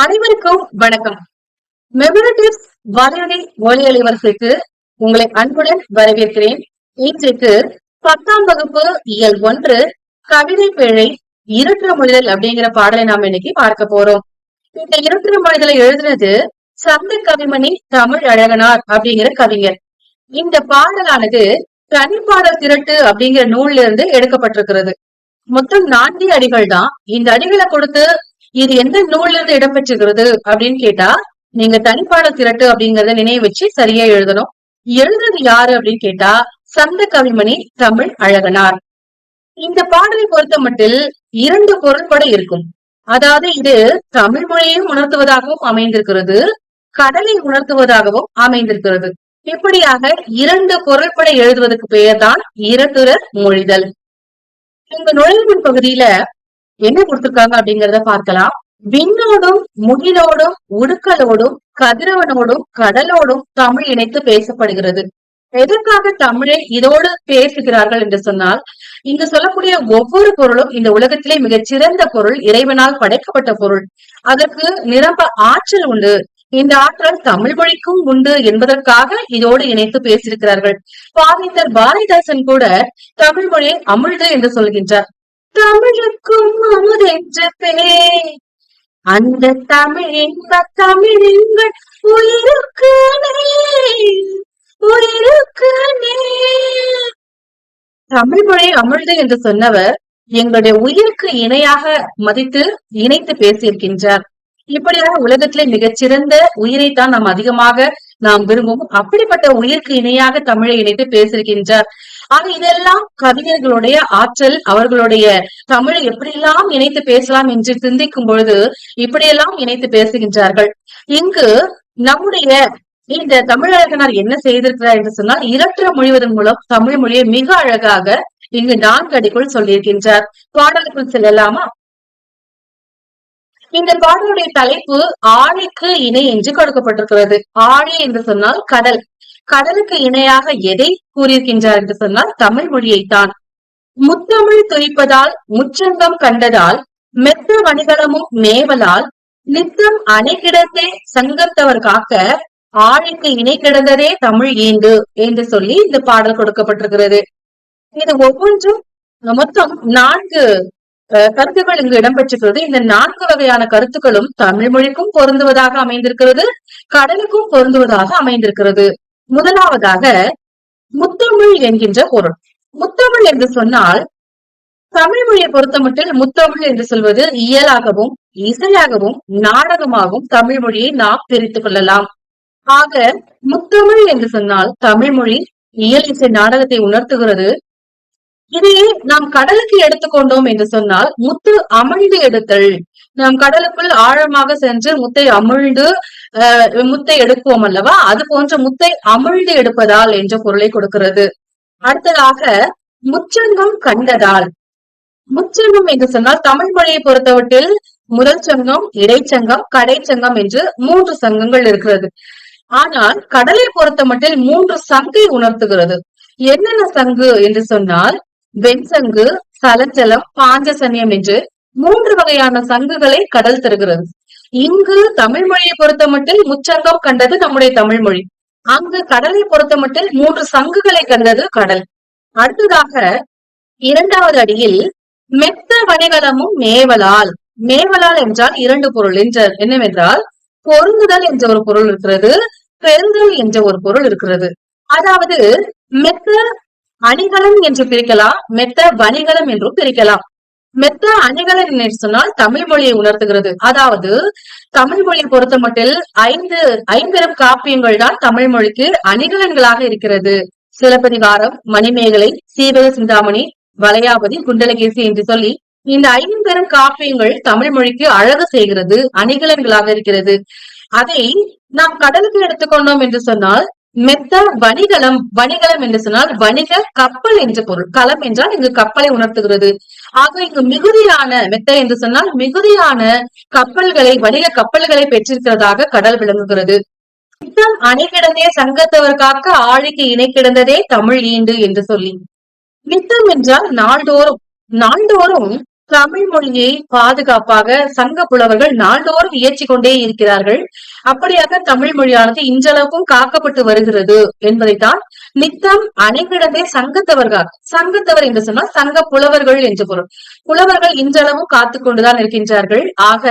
அனைவருக்கும் வணக்கம். மெமரட்டிவ்ஸ் வலையொலி ஒலி அலைவரிசைக்கு உங்களை அன்புடன் வரவேற்கிறேன். இன்றைக்கு பத்தாம் வகுப்பு இயல் ஒன்று கவிதை பிழை இருட்டுற மொழிதல் அப்படிங்கிற பாடலை நாம் இன்னைக்கு பார்க்க போறோம். இந்த இருட்டுற மொழிதலை எழுதினது சந்த கவிமணி தமிழ் அழகனார் அப்படிங்கிற கவிஞர். இந்த பாடலானது தனிப்பாடல் திரட்டு அப்படிங்கிற நூல்ல இருந்து எடுக்கப்பட்டிருக்கிறது. மொத்தம் நான்கு அடிகள் தான் இந்த அடிகளை கொடுத்து இது எந்த நூல்ல இருந்து அப்படின்னு கேட்டா நீங்க தனிப்பாட திரட்டு அப்படிங்கறத நினைவு வச்சு சரியா எழுதணும். எழுதுறது யாரு அப்படின்னு கேட்டா சந்த கவிமணி தமிழ் அழகனார். இந்த பாடலை பொறுத்த மட்டில் இரண்டு பொருள்பட இருக்கும். அதாவது இது தமிழ் மொழியையும் உணர்த்துவதாகவும் அமைந்திருக்கிறது கடலை உணர்த்துவதாகவும் அமைந்திருக்கிறது. இப்படியாக இரண்டு பொருள்பட எழுதுவதற்கு பெயர்தான் இரட்டுற மொழிதல். இந்த நுழைவு பகுதியில என்ன கொடுத்திருக்காங்க அப்படிங்கறத பார்க்கலாம். விண்ணோடும் முகிலோடும் உடுக்கலோடும் கதிரவனோடும் கடலோடும் தமிழ் இணைத்து பேசப்படுகிறது. எதற்காக தமிழை இதோடு பேசுகிறார்கள் என்று சொன்னால் இங்கு சொல்லக்கூடிய ஒவ்வொரு பொருளும் இந்த உலகத்திலே மிகச் சிறந்த பொருள் இறைவனால் படைக்கப்பட்ட பொருள். அதற்கு நிரம்ப ஆற்றல் உண்டு. இந்த ஆற்றல் தமிழ் மொழிக்கும் உண்டு என்பதற்காக இதோடு இணைத்து பேசியிருக்கிறார்கள். பாவேந்தர் பாரதிதாசன் கூட தமிழ் மொழியை அமிழ்து என்று சொல்கின்றார். தமிழுக்கும் அமுதென்ற பேர் அந்த தமிழ் இன்ப தமிழ் எங்கள் உயிருக்கு உயிருக்கு தமிழ் மொழி அமிழ்து என்று சொன்னவர் எங்களுடைய உயிருக்கு இணையாக மதித்து இணைத்து பேசியிருக்கின்றார். இப்படியாக உலகத்திலே மிகச்சிறந்த உயிரைத்தான் நாம் அதிகமாக நாம் விரும்பும் அப்படிப்பட்ட உயிருக்கு இணையாக தமிழை இணைத்து பேசியிருக்கின்றார். ஆக இதெல்லாம் கவிஞர்களுடைய ஆற்றல் அவர்களுடைய தமிழை எப்படியெல்லாம் இணைத்து பேசலாம் என்று சிந்திக்கும் பொழுது இப்படியெல்லாம் இணைத்து பேசுகின்றார்கள். இங்கு நம்முடைய இந்த தமிழகனார் என்ன செய்திருக்கிறார் என்று சொன்னால் இரற்ற மொழிவதன் மூலம் தமிழ் மொழியை மிக அழகாக இங்கு நான்கு அடிக்குள் சொல்லியிருக்கின்றார். பாடலுக்குள் செல்லலாமா? இந்த பாடலுடைய தலைப்பு ஆழிக்கு இணை என்று கொடுக்கப்பட்டிருக்கிறது. ஆழி என்று சொன்னால் கடல். கடலுக்கு இணையாக எதை கூறியிருக்கின்றார் என்று சொன்னால் தமிழ் மொழியைத்தான். முத்தமிழ் துய்ப்பதால் முச்சங்கம் கண்டதால் மெத்த வணிகளமும் மேவலால் நித்தம் அணை கிடந்தே சங்கத்தவர் காக்க ஆழிக்கு இணை கிடந்ததே தமிழ் ஈண்டு என்று சொல்லி இந்த பாடல் கொடுக்கப்பட்டிருக்கிறது. இது ஒவ்வொன்றும் மொத்தம் நான்கு கருத்துக்கள் இங்கு இடம்பெற்றிருக்கிறது. இந்த நான்கு வகையான கருத்துக்களும் தமிழ் மொழிக்கும் பொருந்துவதாக அமைந்திருக்கிறது கடலுக்கும் பொருந்துவதாக அமைந்திருக்கிறது. முதலாவதாக முத்தமிழ் என்கின்ற பொருள். முத்தமிழ் என்று சொன்னால் தமிழ் மொழியை பொறுத்தமட்டில் முத்தமிழ் என்று சொல்வது இயலாகவும் இசையாகவும் நாடகமாகவும் தமிழ் மொழியை நாம் பிரித்துக் கொள்ளலாம். ஆக முத்தமிழ் என்று சொன்னால் தமிழ் மொழி இயல் இசை நாடகத்தை உணர்த்துகிறது. இதையே நாம் கடலுக்கு எடுத்துக்கொண்டோம் என்று சொன்னால் முத்து அமிழ்ந்து எடுத்தல். நாம் கடலுக்குள் ஆழமாக சென்று முத்தை அமிழ்ந்து முத்தை எடுப்போம் அல்லவா? அது போன்ற முத்தை அமிழ்ந்து எடுப்பதால் என்ற பொருளை கொடுக்கிறது. அடுத்ததாக முச்சங்கம் கண்டதால். முச்சங்கம் என்று சொன்னால் தமிழ் மொழியை பொறுத்தவற்றில் முதல் சங்கம் இடைச்சங்கம் கடைச்சங்கம் என்று மூன்று சங்கங்கள் இருக்கிறது. ஆனால் கடலை பொறுத்த மட்டில் மூன்று சங்கை உணர்த்துகிறது. என்னென்ன சங்கு என்று சொன்னால் வெண்சங்கு சலச்சலம் பாஞ்சசன்யம் என்று மூன்று வகையான சங்குகளை கடல் தருகிறது. இங்கு தமிழ் மொழியை பொறுத்த மட்டில் முச்சங்கம் கண்டது நம்முடைய தமிழ் மொழி. அங்கு கடலை பொறுத்த மட்டில் மூன்று சங்குகளை கண்டது கடல். அடுத்ததாக இரண்டாவது அடியில் மெத்த வணிகலமும் மேவலால். மேவலால் என்றால் இரண்டு பொருள் என்ற என்னவென்றால் பொருந்துதல் என்ற ஒரு பொருள் இருக்கிறது பெருந்தல் என்ற ஒரு பொருள் இருக்கிறது. அதாவது மெத்த அணிகலன் என்று பிரிக்கலாம் மெத்த வணிகலம் என்றும் பிரிக்கலாம். மெத்த அணிகலன் என்று சொன்னால் தமிழ் மொழியை உணர்த்துகிறது. அதாவது தமிழ் மொழியை பொறுத்த மட்டில் ஐந்து ஐம்பெரும் காப்பியங்கள் தான் தமிழ் மொழிக்கு அணிகலன்களாக இருக்கிறது. சிலப்பதிகாரம் மணிமேகலை சீவக சிந்தாமணி வளையாபதி குண்டலகேசி என்று சொல்லி இந்த ஐம்பெரும் காப்பியங்கள் தமிழ் மொழிக்கு அழகு செய்கிறது அணிகலன்களாக இருக்கிறது. அதை நாம் கடலுக்கு எடுத்துக்கொண்டோம் என்று சொன்னால் மெத்த வணிகலம் வணிகலம் என்று சொன்னால் வணிக கப்பல் என்ற பொருள். களம் என்றால் இங்கு கப்பலை உணர்த்துகிறது. ஆக இங்கு மிகுதியான மெத்த என்று சொன்னால் மிகுதியான கப்பல்களை வணிக கப்பல்களை பெற்றிருக்கிறதாக கடல் விளங்குகிறது. நித்தம் அணை கிடந்தே சங்கத்தவர் காக்க ஆழிக்கு இணை கிடந்ததே தமிழ் ஈண்டு என்று சொல்லி. நித்தம் என்றால் நாள்தோறும் நாள்தோறும் தமிழ் மொழியை பாதுகாப்பாக சங்க புலவர்கள் நாள்தோறும் இயற்றி கொண்டே இருக்கிறார்கள். அப்படியாக தமிழ் மொழியானது இன்றளவுக்கும் காக்கப்பட்டு வருகிறது என்பதைத்தான் நித்தம் அணைகிடந்தே சங்கத்தவர்கள் சங்கத்தவர் என்று சொன்னால் சங்க புலவர்கள் என்று பொருள். புலவர்கள் இன்றளவும் காத்து கொண்டுதான் இருக்கின்றார்கள். ஆக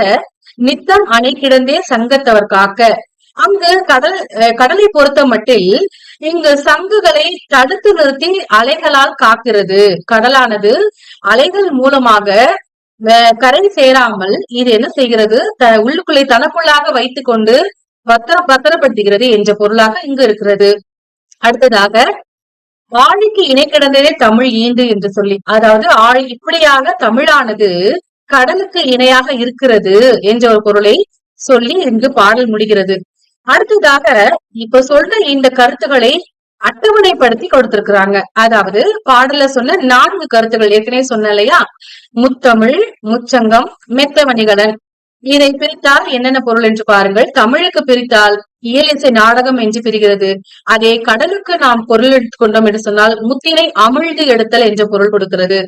நித்தம் அணை கிடந்தே சங்கத்தவர் காக்க அங்கு கடல் அஹ் கடலை பொறுத்த மட்டில் இங்கு சங்குகளை தடுத்து நிறுத்தி அலைகளால் காக்கிறது. கடலானது அலைகள் மூலமாக அஹ் கரை சேராமல் இது என்ன செய்கிறது? த- உள்ளுக்குள்ளே தனக்குள்ளாக வைத்துக் கொண்டு பத்திர பத்திரப்படுத்துகிறது என்ற பொருளாக இங்கு இருக்கிறது. அடுத்ததாக ஆழிக்கு இணை கிடந்ததே தமிழ் ஈண்டு என்று சொல்லி அதாவது ஆழி இப்படியாக தமிழானது கடலுக்கு இணையாக இருக்கிறது என்ற ஒரு பொருளை சொல்லி இங்கு பாடல் முடிகிறது. அடுத்ததாக இப்ப சொல்ற இந்த கருத்துக்களை அட்டவணைப்படுத்தி கொடுத்திருக்கிறாங்க. அதாவது பாடல சொன்ன நான்கு கருத்துக்கள் ஏற்கனவே சொன்ன இல்லையா? முத்தமிழ் முச்சங்கம் மெத்தவணிகளன் இதை பிரித்தால் என்னென்ன பொருள் என்று பாருங்கள். தமிழுக்கு பிரித்தால் இயலிசை நாடகம் என்று பிரிகிறது. அதே கடலுக்கு நாம் பொருள் எடுத்துக்கொண்டோம் என்று சொன்னால் முத்தினை அமிழ்ந்து எடுத்தல் என்ற பொருள் கொடுக்கிறது.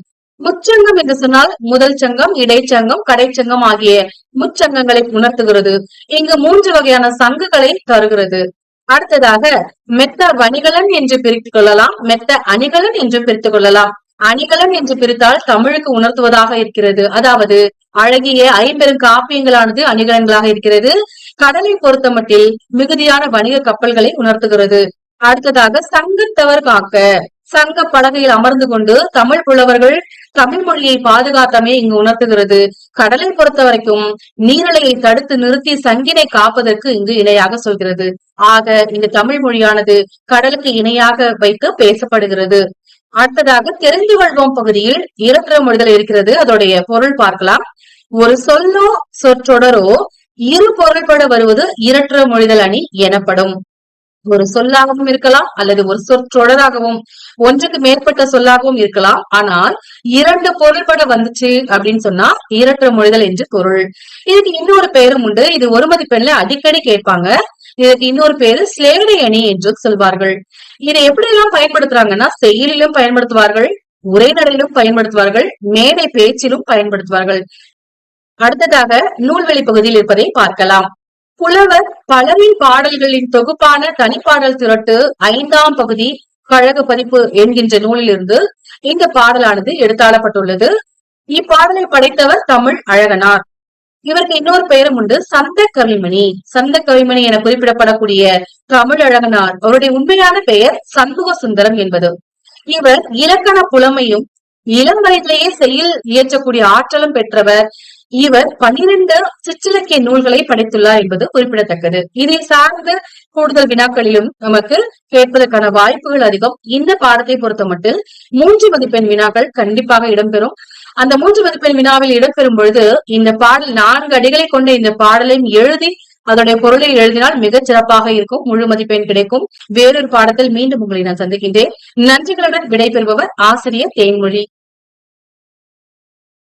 முச்சங்கம் என்று சொன்னால் முதல் சங்கம் இடைச்சங்கம் கடைச்சங்கம் ஆகிய முச்சங்கங்களை உணர்த்துகிறது. இங்கு மூன்று வகையான சங்குகளை தருகிறது. அடுத்ததாக மெத்த வணிகலன் என்று பிரித்துக் கொள்ளலாம் மெத்த அணிகலன் என்று பிரித்துக் கொள்ளலாம். அணிகலன் என்று பிரித்தால் தமிழுக்கு உணர்த்துவதாக இருக்கிறது. அதாவது அழகிய ஐம்பெரும் காப்பியங்களானது அணிகலன்களாக இருக்கிறது. கடலை பொறுத்த மட்டில் மிகுதியான வணிக கப்பல்களை உணர்த்துகிறது. அடுத்ததாக சங்கத்தவர் காக்க. சங்க பலகையில் அமர்ந்து கொண்டு தமிழ் புலவர்கள் தமிழ் மொழியை பாதுகாத்தமே இங்கு உணர்த்துகிறது. கடலை பொறுத்த வரைக்கும் நீரலையை தடுத்து நிறுத்தி சங்கினை காப்பதற்கு இங்கு இணையாக சொல்கிறது. ஆக இந்த தமிழ் மொழியானது கடலுக்கு இணையாக வைத்து பேசப்படுகிறது. அடுத்ததாக தெரிந்து கொள்வோம் பகுதியில் இரட்டர மொழிதல் இருக்கிறது. அதோடைய பொருள் பார்க்கலாம். ஒரு சொல்லோ சொற்றொடரோ இரு பொருள்பட வருவது இரட்டர மொழிதல் அணி எனப்படும். ஒரு சொல்லாகவும் இருக்கலாம் அல்லது ஒரு சொற்றொடராகவும் ஒன்றுக்கு மேற்பட்ட சொல்லாகவும் இருக்கலாம். ஆனால் இரண்டு பொருள்பட வந்துச்சு அப்படின்னு சொன்னா இரட்டர மொழிதல் என்று பொருள். இதுக்கு இன்னொரு பெயரும் உண்டு. இது ஒரு மதிப்பெண்ல அடிக்கடி கேட்பாங்க. இதுக்கு இன்னொரு பேரு சிலேடை அணி என்று சொல்வார்கள். இதை எப்படி எல்லாம் பயன்படுத்துறாங்கன்னா செயலிலும் பயன்படுத்துவார்கள் உரைநடையிலும் பயன்படுத்துவார்கள் மேடை பேச்சிலும் பயன்படுத்துவார்கள். அடுத்ததாக நூல்வெளி பகுதியில் இருப்பதை பார்க்கலாம். புலவர் பலரின் பாடல்களின் தொகுப்பான தனிப்பாடல் திரட்டு ஐந்தாம் பகுதி கழக பதிப்பு என்கின்ற நூலிலிருந்து இந்த பாடலானது எடுத்தாளப்பட்டுள்ளது. இப்பாடலை படைத்தவர் தமிழ் அழகனார். இவருக்கு இன்னொரு பெயரும் உண்டு சந்த கவிமணி சந்த கவிமணி என குறிப்பிடப்படக்கூடிய தமிழ் அழகனார் அவருடைய உண்மையான பெயர் சண்முக சுந்தரம் என்பது. இவர் இலக்கண புலமையும் இளம் வயதிலேயே செயல் இயற்றக்கூடிய ஆற்றலும் பெற்றவர். இவர் பனிரெண்டு சிற்றிலக்கிய நூல்களை படைத்துள்ளார் என்பது குறிப்பிடத்தக்கது. இதை சார்ந்த கூடுதல் வினாக்களிலும் நமக்கு கேட்பதற்கான வாய்ப்புகள் அதிகம். இந்த பாடத்தை பொறுத்த மட்டும் மூன்று மதிப்பெண் வினாக்கள் கண்டிப்பாக இடம்பெறும். அந்த மூன்று மதிப்பெண் வினாவில் இடம்பெறும் பொழுது இந்த பாடல் நான்கு அடிகளை கொண்ட இந்த பாடலையும் எழுதி அதோடைய பொருளை எழுதினால் மிகச் சிறப்பாக இருக்கும் முழு மதிப்பெண் கிடைக்கும். வேறொரு பாடத்தில் மீண்டும் உங்களை நான் சந்திக்கின்றேன். நன்றிகளுடன் விடைபெறுபவர் ஆசிரியர் தேன்மொழி.